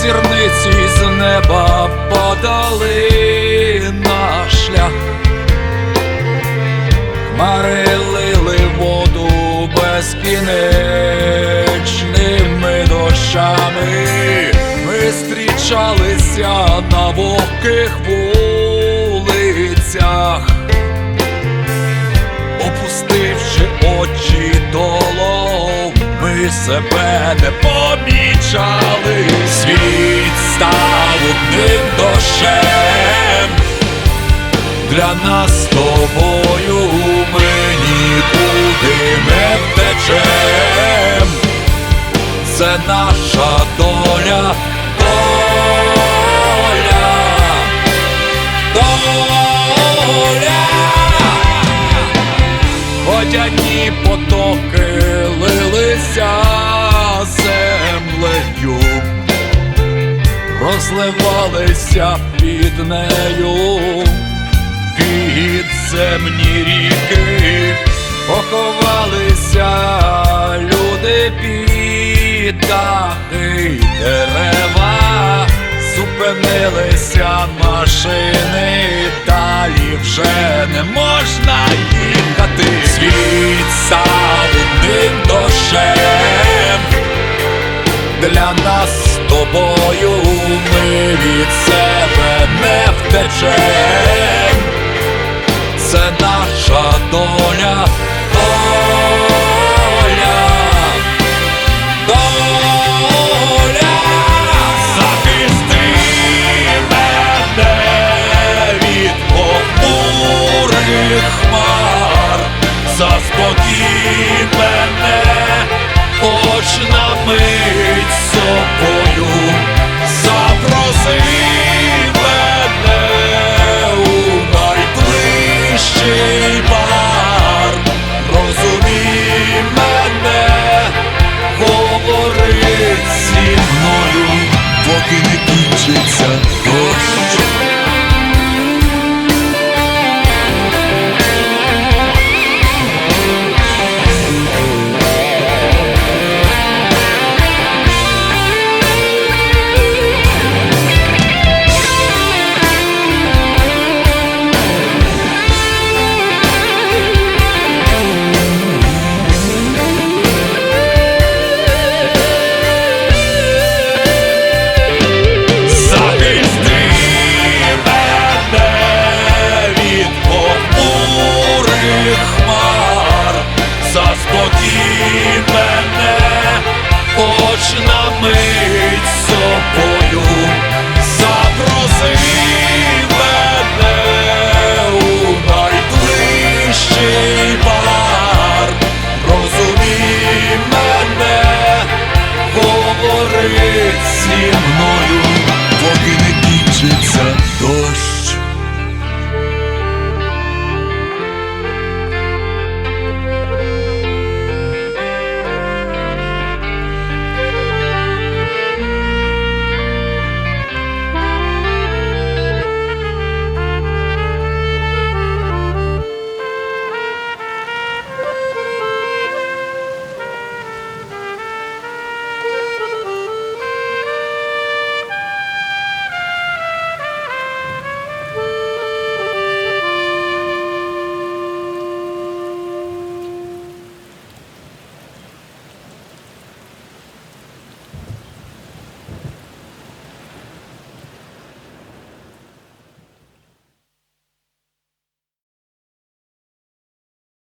зірниці з неба подали на шлях, хмари лили воду безкінечними дощами. Ми зустрічалися на вогких вулицях, опустивши очі долов, ми себе не помічали. Для нас з тобою ми нікуди не втечем. Це наша доля, доля, доля. Водяні потоки лилися землею, розливалися під нею, під дерева, зупинилися машини, далі вже не можна їхати. Світ став одним дощем для нас з тобою ми від себе не втечем. Хоч на